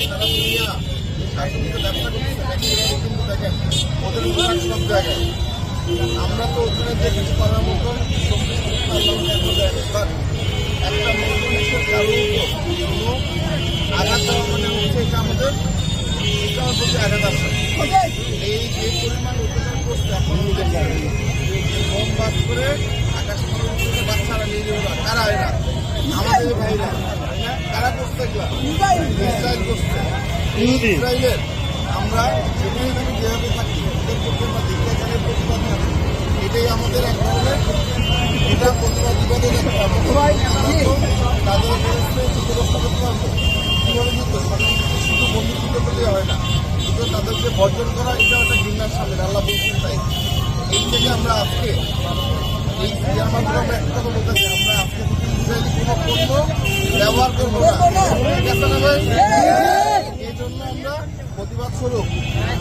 সারা দুনিয়া ব্যবসা দেখেন ওদের সব জায়গায় আমরা তো ওখানে যে কিছু করার মতো একটা কারোর উপর আঘাত মানে হচ্ছে আমাদের প্রতি আঘাত এই যে পরিমাণ অত্যাচার করছে, এখন ইসরায়েলের আমরা যেখানে যেভাবে থাকি ওদের করতে বা প্রতিবাদ থাকি এটাই আমাদের এক ধরনের এটা প্রতিবাদ। বিবাদে দেখতে হবে আমরা তাদের যুদ্ধ করতে পারব। কীভাবে যুদ্ধ? শুধু হয় না। কিন্তু তাদেরকে বর্জন করা এটা একটা ঘৃণার সামনে আল্লাহ বলছেন তাই। এই থেকে আমরা আজকে এই মাধ্যমে আমরা একটা কথা বলতে চাই আমরা আজকে ইসরায়েলি কোনো পণ্য ব্যবহার করব না ঠিক আছে না ভাই এই জন্য আমরা প্রতিবাদ স্বরূপ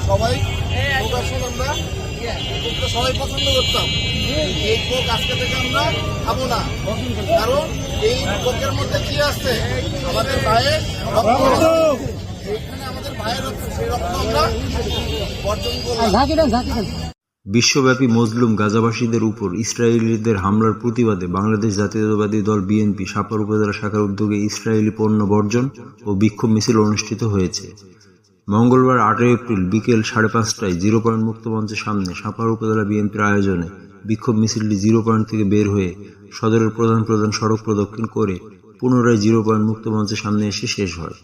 সবাই প্রকাশন আমরা কোকটা সবাই পছন্দ করতাম। এই কোক আজকে থেকে আমরা খাব না। কারণ এই কোকের মধ্যে কি আছে? আমাদের ভাইয়ের রক্ত আছে। আমাদের ভাইয়ের রক্ত সেই রক্ত আমরা বর্জন করলাম। বিশ্বব্যাপী মজলুম গাজাবাসীদের উপর ইসরায়েলিদের হামলার প্রতিবাদে বাংলাদেশ জাতীয়তাবাদী দল বিএনপি সাপার উপজেলা শাখার উদ্যোগে ইসরায়েলি পণ্য বর্জন ও বিক্ষোভ মিছিল অনুষ্ঠিত হয়েছে। মঙ্গলবার আটই এপ্রিল বিকেল সাড়ে পাঁচটায় জিরো পয়েন্ট মুক্ত মঞ্চের সামনে সাপার উপজেলা বিএনপির আয়োজনে বিক্ষোভ মিছিলটি জিরো পয়েন্ট থেকে বের হয়ে সদরের প্রধান প্রধান সড়ক প্রদক্ষিণ করে পুনরায় জিরো পয়েন্ট মুক্ত মঞ্চের সামনে এসে শেষ হয়।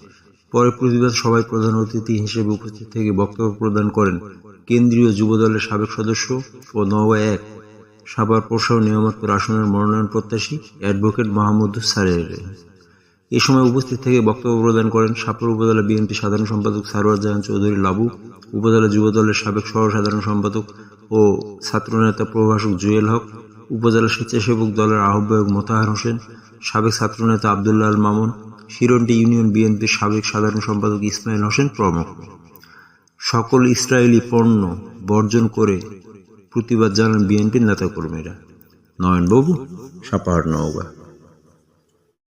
পরে প্রতিবাদ সভায় প্রধান অতিথি হিসেবে উপস্থিত থেকে বক্তব্য প্রদান করেন কেন্দ্রীয় যুবদলের সাবেক সদস্য ও নওয়া এক। সাভার পোষা নিয়ামতপুর আসনের মনোনয়ন প্রত্যাশী অ্যাডভোকেট মাহমুদ সারের। এ সময় উপস্থিত থেকে বক্তব্য প্রদান করেন সাপুর উপজেলা বিএনপি সাধারণ সম্পাদক সারোয়ার জাহান চৌধুরী লাবু, উপজেলা যুবদলের সাবেক সহ সাধারণ সম্পাদক ও ছাত্রনেতা প্রভাষক জুয়েল হক, উপজেলা স্বেচ্ছাসেবক দলের আহ্বায়ক মোতাহার হোসেন, সাবেক ছাত্রনেতা আবদুল্লাহ মামুন শিরন্টি ইউনিয়ন বিএনপির সাবেক সাধারণ সম্পাদক ইসমাইল হোসেন প্রমুখ। সকল ইসরায়েলি পণ্য বর্জন করে প্রতিবাদ জানান বিএনপির নেতাকর্মীরা। নয়নবাবু, সাপাহার নওগাঁ।